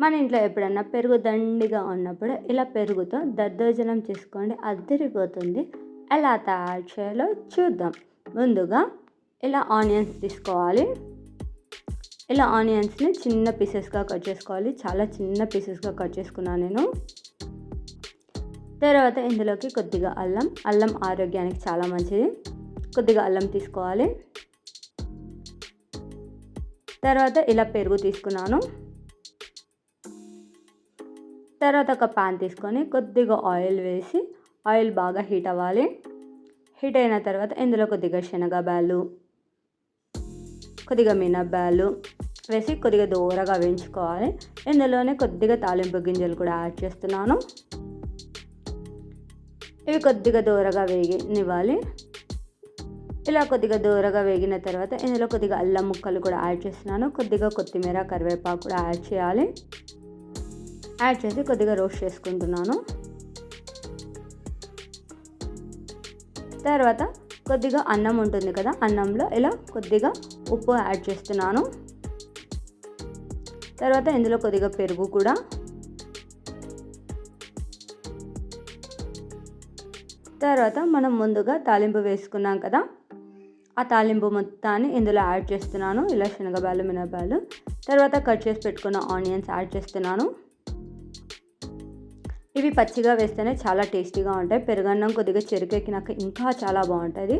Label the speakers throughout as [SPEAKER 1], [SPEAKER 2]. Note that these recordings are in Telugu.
[SPEAKER 1] మన ఇంట్లో ఎప్పుడన్నా పెరుగు దండిగా ఉన్నప్పుడు ఇలా పెరుగుతో దద్దోజనం చేసుకోండి అద్దరిపోతుంది. ఎలా తయారు చేయాలో చూద్దాం. ముందుగా ఇలా ఆనియన్స్ తీసుకోవాలి. ఇలా ఆనియన్స్ని చిన్న పీసెస్గా కట్ చేసుకోవాలి. చాలా చిన్న పీసెస్గా కట్ చేసుకున్నాను నేను. తర్వాత ఇందులోకి కొద్దిగా అల్లం. అల్లం ఆరోగ్యానికి చాలా మంచిది. కొద్దిగా అల్లం తీసుకోవాలి. తర్వాత ఇలా పెరుగు తీసుకున్నాను. తర్వాత ఒక పాన్ తీసుకొని కొద్దిగా ఆయిల్ వేసి ఆయిల్ బాగా హీట్ అవ్వాలి. హీట్ అయిన తర్వాత ఇందులో కొద్దిగా శనగబ్యాలు కొద్దిగా మినబ్బాలు వేసి కొద్దిగా దూరగా వేయించుకోవాలి. ఇందులోనే కొద్దిగా తాలింపు గింజలు కూడా యాడ్ చేస్తున్నాను. ఇవి కొద్దిగా దూరగా వేగినివ్వాలి. ఇలా కొద్దిగా దూరగా వేగిన తర్వాత ఇందులో కొద్దిగా అల్లం ముక్కలు కూడా యాడ్ చేస్తున్నాను. కొద్దిగా కొత్తిమీర కరివేపాకు కూడా యాడ్ చేయాలి. యాడ్ చేసి కొద్దిగా రోస్ట్ చేసుకుంటున్నాను. తర్వాత కొద్దిగా అన్నం ఉంటుంది కదా అన్నంలో ఇలా కొద్దిగా ఉప్పు యాడ్ చేస్తున్నాను. తర్వాత ఇందులో కొద్దిగా పెరుగు కూడా. తర్వాత మనం ముందుగా తాలింపు వేసుకున్నాం కదా ఆ తాలింపు మొత్తాన్ని ఇందులో యాడ్ చేస్తున్నాను. ఇలా శనగబాలు మినపాలు తర్వాత కట్ చేసి పెట్టుకున్న ఆనియన్స్ యాడ్ చేస్తున్నాను. ఇవి పచ్చిగా వేస్తేనే చాలా టేస్టీగా ఉంటాయి. పెరుగన్నం కొద్దిగా చెరుకెక్కినాక ఇంకా చాలా బాగుంటుంది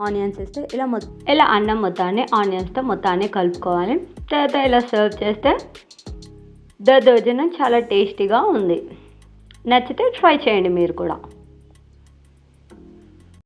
[SPEAKER 1] ఆనియన్స్ వేస్తే ఇలా మొ ఇలా అన్నం మొత్తాన్ని ఆనియన్స్తో మొత్తాన్ని కలుపుకోవాలి. తర్వాత ఇలా సర్వ్ చేస్తే దోజనం చాలా టేస్టీగా ఉంది. నచ్చితే ట్రై చేయండి మీరు కూడా.